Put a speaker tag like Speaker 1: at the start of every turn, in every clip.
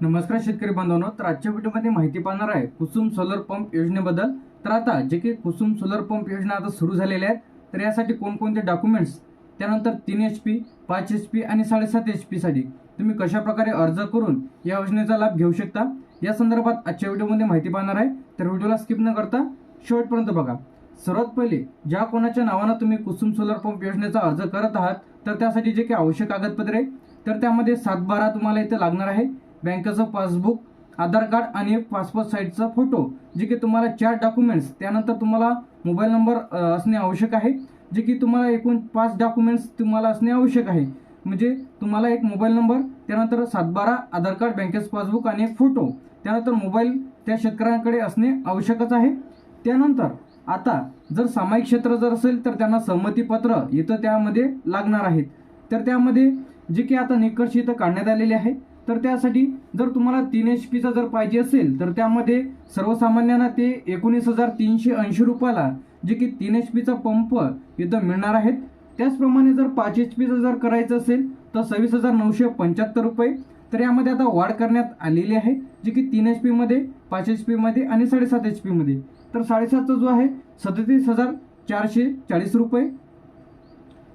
Speaker 1: नमस्कार शेतकरी बांधवांनो तर आजच्या व्हिडिओमध्ये माहिती पाहणार आहे कुसुम सोलर पंप योजनेबद्दल. तर आता जे काही कुसुम सोलर पंप योजना आता सुरू झालेल्या आहेत तर यासाठी कोणकोणते डॉक्युमेंट्स त्यानंतर तीन एच पी पाच एच पी आणि साडेसात एच पीसाठी तुम्ही कशा प्रकारे अर्ज करून या योजनेचा लाभ घेऊ शकता? या संदर्भात आजच्या व्हिडिओमध्ये माहिती पाहणार आहे तर व्हिडिओला स्किप न करता शेवटपर्यंत बघा. सर्वात पहिले ज्या कोणाच्या नावानं तुम्ही कुसुम सोलर पंप योजनेचा अर्ज करत आहात तर त्यासाठी जे काही आवश्यक कागदपत्रे आहे, तर त्यामध्ये सातबारा तुम्हाला इथं लागणार आहे. बँकेचं पासबुक आधार कार्ड आणि एक पासपोर्ट साईजचा फोटो जे की तुम्हाला चार डॉक्युमेंट्स त्यानंतर तुम्हाला मोबाईल नंबर असणे आवश्यक आहे. जे की तुम्हाला एकूण पाच डॉक्युमेंट्स तुम्हाला असणे आवश्यक आहे. म्हणजे तुम्हाला एक मोबाईल नंबर त्यानंतर सातबारा आधार कार्ड बँकेचं पासबुक आणि एक फोटो त्यानंतर मोबाईल त्या शेतकऱ्यांकडे असणे आवश्यकच आहे. त्यानंतर आता जर सामायिक क्षेत्र जर असेल तर त्यांना संमतीपत्र इथं त्यामध्ये लागणार आहेत. तर त्यामध्ये जे की आता निकष इथं काढण्यात आलेले आहे तर त्यासाठी जर तुम्हाला तीन एच पीचा जर पाहिजे असेल तर त्यामध्ये सर्वसामान्यांना ते एकोणीस हजार तीनशे ऐंशी रुपयाला जे की तीन एच पीचा पंप इथं मिळणार आहेत. त्याचप्रमाणे जर पाच एच पीचं जर करायचं असेल तर सव्वीस हजार नऊशे पंच्याहत्तर रुपये. तर यामध्ये आता वाढ करण्यात आलेली आहे जे की तीन एच पीमध्ये पाच एच पीमध्ये आणि साडेसात एच पीमध्ये तर साडेसातचा जो आहे सदतीस हजार चारशे चाळीस रुपये.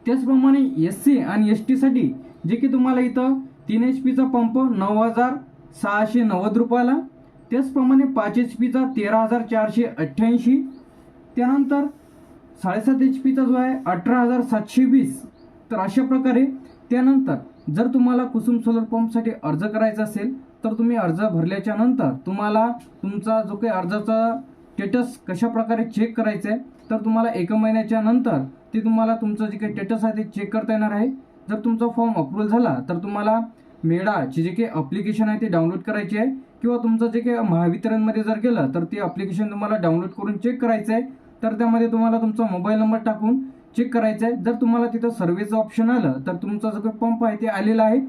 Speaker 1: त्याचप्रमाणे एस सी आणि एस टीसाठी जे की तुम्हाला इथं तीन एच पीचा पंप नऊ हजार सहाशे नव्वद रुपयाला. त्याचप्रमाणे पाच एच पीचा तेरा हजार चारशे अठ्ठ्याऐंशी. त्यानंतर साडेसात एच पीचा जो आहे अठरा हजार सातशे वीस. तर अशा प्रकारे त्यानंतर जर तुम्हाला कुसुम सोलर पंपसाठी अर्ज करायचा असेल तर तुम्ही अर्ज भरल्याच्या नंतर तुम्हाला तुमचा जो काही अर्जाचा स्टेटस कशा प्रकारे चेक करायचं आहे तर तुम्हाला एका महिन्याच्या नंतर ते तुम्हाला तुमचं जे काही स्टेटस आहे ते चेक करता येणार आहे. जर तुमचा फॉर्म अप्रूव्हल झाला तर तुम्हाला मेडाची जे काही अप्लिकेशन आहे ते डाउनलोड करायची आहे. किंवा तुमचं जे काही महावितरणमध्ये जर गेलं तर ते अप्लिकेशन तुम्हाला डाउनलोड करून चेक करायचं आहे. तर त्यामध्ये तुम्हाला तुमचा मोबाईल नंबर टाकून चेक करायचा आहे. जर तुम्हाला तिथं सर्वेचं ऑप्शन आलं तर तुमचा जो काही पंप आहे ते आलेला आहे.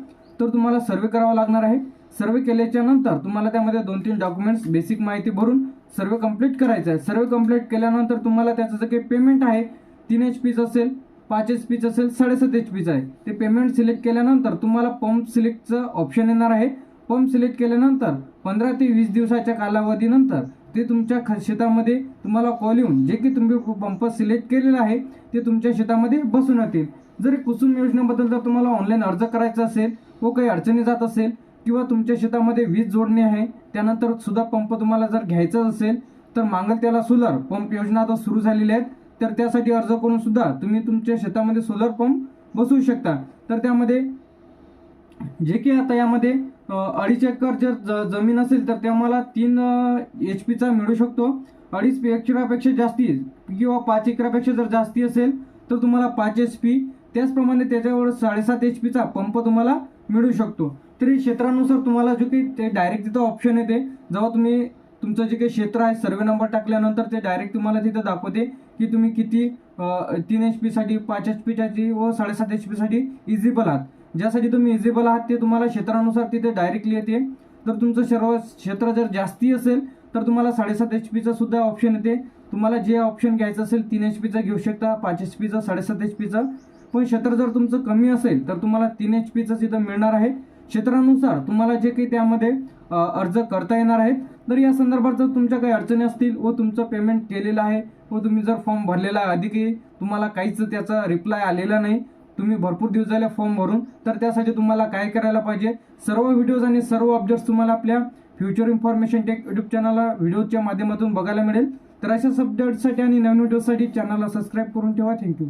Speaker 1: तर तुम्हाला सर्वे करावा लागणार आहे. सर्वे केल्याच्यानंतर तुम्हाला त्यामध्ये दोन तीन डॉक्युमेंट्स बेसिक माहिती भरून सर्वे कंप्लीट करायचं आहे. सर्वे कंप्लीट केल्यानंतर तुम्हाला त्याचं जे काही पेमेंट आहे तीन एच पीचं असेल पाच एच पीचं असेल साडेसात एच पीचं आहे. ते पेमेंट सिलेक्ट केल्यानंतर तुम्हाला पंप सिलेक्टचं ऑप्शन येणार आहे. पंप सिलेक्ट केल्यानंतर पंधरा ते वीस दिवसाच्या कालावधीनंतर ते तुमच्या ख- शेतामध्ये तुम्हाला कॉल येऊन जे की तुम्ही पंप सिलेक्ट केलेलं आहे ते तुमच्या शेतामध्ये बसून येतील. जर कुसुम योजनेबद्दल जर तुम्हाला ऑनलाईन अर्ज करायचा असेल व काही अडचणी जात असेल किंवा तुमच्या शेतामध्ये वीज जोडणी आहे त्यानंतर सुद्धा पंप तुम्हाला जर घ्यायचाच असेल तर मागल त्याला सोलर पंप योजना आता सुरू झालेल्या आहेत. तर त्यासाठी अर्ज करून सुद्धा तुम्ही तुमच्या शेतामध्ये सोलर पंप बसवू शकता. तर त्यामध्ये जे की आता यामध्ये अडीच एकर जर ज- जमीन असेल तर तुम्हाला तीन एच पीचा मिळू शकतो. अडीच एकरापेक्षा जास्ती किंवा पाच एकरापेक्षा जर जास्ती असेल तर तुम्हाला पाच एच पी त्याचप्रमाणे त्याच्यावर साडेसात एच पीचा पंप तुम्हाला मिळू शकतो. तरी क्षेत्रानुसार तुम्हाला जो काही ते डायरेक्ट तिथं ऑप्शन येते. जेव्हा तुम्ही तुमचं जे काही क्षेत्र आहे सर्वे नंबर टाकल्यानंतर ते डायरेक्ट तुम्हाला तिथं दाखवते. की तुम्ही किती तीन एच पीसाठी पाच एच पीसाठी व साडेसात एच पीसाठी इझिबल आहात. ज्यासाठी तुम्ही इझिबल आहात ते तुम्हाला क्षेत्रानुसार तिथे डायरेक्टली येते. तर तुमचं सर्व क्षेत्र जर जास्ती असेल तर तुम्हाला साडेसात एच पीचं सुद्धा ऑप्शन येते. तुम्हाला जे ऑप्शन घ्यायचं असेल तीन एच पीचं घेऊ शकता पाच एच पीचं साडेसात एच पीचं पण क्षेत्र जर तुमचं कमी असेल तर तुम्हाला तीन एच पीचं तिथं मिळणार आहे. क्षेत्रानुसार तुम्हाला जे काही त्यामध्ये अर्ज करता येणार आहेत तर या संदर्भात जर तुमच्या काही अडचणी असतील व तुमचं पेमेंट केलेलं आहे व तुम्ही जर फॉर्म भरलेला आहे अधिकही तुम्हाला काहीच त्याचा रिप्लाय आलेला नाही तुम्ही भरपूर दिवस झाले फॉर्म भरून तर त्यासाठी तुम्हाला काय करायला पाहिजे? सर्व व्हिडिओज आणि सर्व अपडेट्स तुम्हाला आपल्या फ्युचर इन्फॉर्मेशन टेक यूट्यूब चॅनलला व्हिडिओच्या माध्यमातून बघायला मिळेल. तर अशाच अपडेट्ससाठी आणि नवीन व्हिडिओसाठी चॅनलला सबस्क्राईब करून ठेवा. थँक्यू